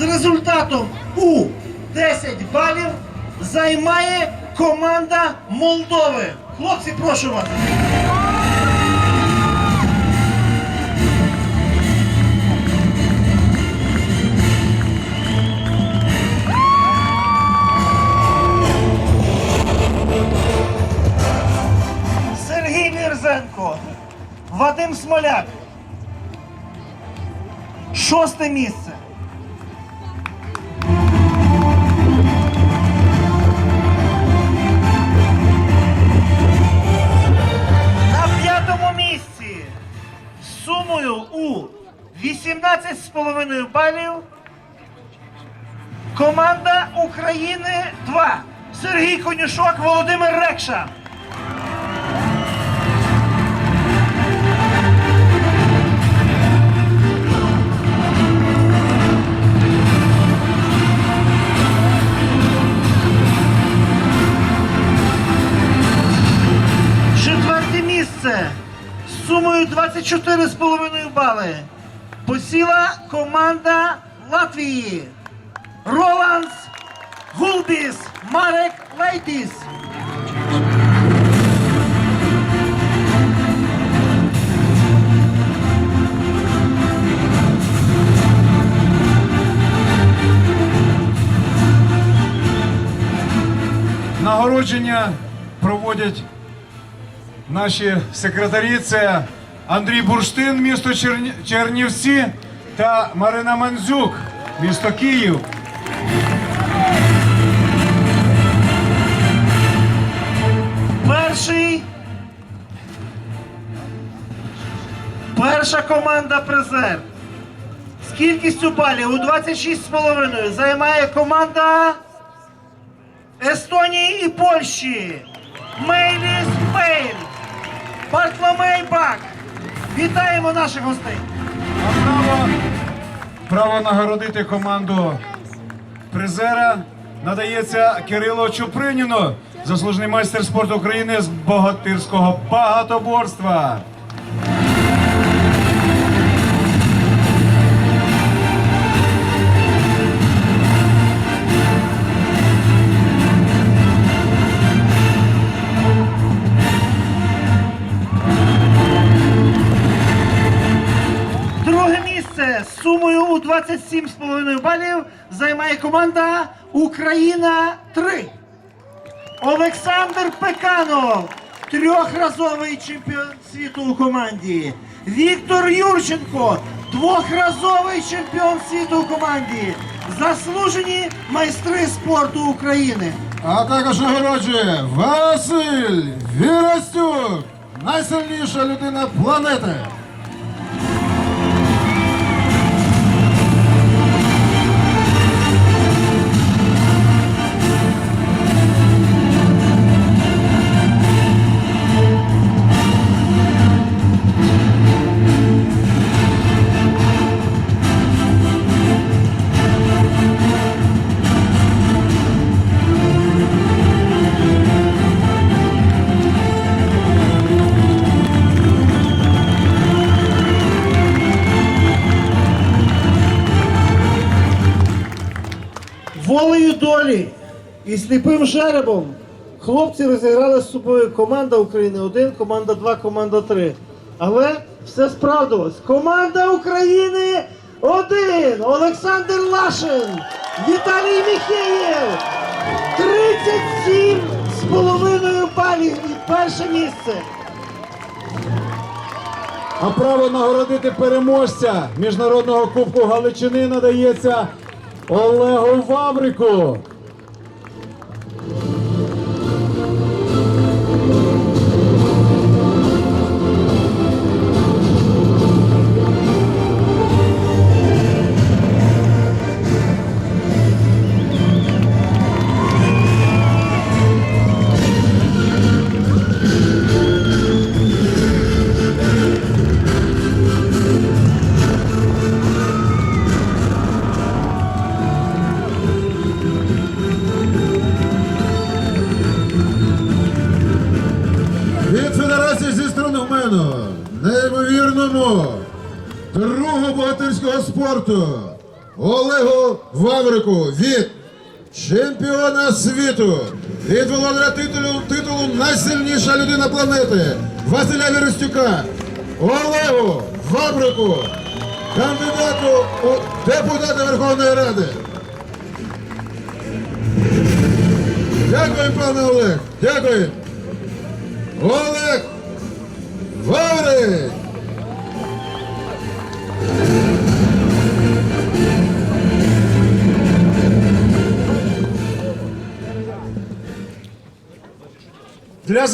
з результатом у 10 балів займає команда Молдови. Хлопці, прошу вас. Сергій Мірзенко, Вадим Смоляк. Шосте місце. 18,5 балів команда України 2. Сергій Конюшок, Володимир Рекша. Четверте місце з сумою 24,5 бали посіла команда Латвії. Роландс Гулбіс Марек Лейтіс. Нагородження проводять наші секретарі. Це Андрій Бурштин, місто Черні- Чернівці та Марина Манзюк, місто Київ. Перший. Перша команда призер. З кількістю балів у 26,5 займає команда Естонії і Польщі. Мейліс Мейль. Бартломей Бак. Вітаємо наших гостей. Право, право нагородити команду призера надається Кирило Чуприніну, заслужений майстер спорту України з богатирського багатоборства. З сумою у 27,5 балів займає команда Україна 3. Олександр Пеканов, трьохразовий чемпіон світу у команді. Віктор Юрченко, двохразовий чемпіон світу у команді. Заслужені майстри спорту України. А також нагороджує Василь Вірастюк, найсильніша людина планети. Волею долі і сліпим жеребом хлопці розіграли з собою команда України 1, команда 2, команда 3. Але все справдилось. Команда України 1! Олександр Лашин, Віталій Міхеєв, 37 з половиною балів і перше місце. А право нагородити переможця міжнародного кубку Галичини надається Олегу Ваврику. Неймовірному, другу богатирського спорту, Олегу Ваврику від чемпіона світу, від володаря титулу, титулу найсильніша людина планети Василя Віростюка, Олегу Ваврику, кандидату у депутати Верховної Ради. Дякую, пане Олег. Дякую. Олег Ваврик. Для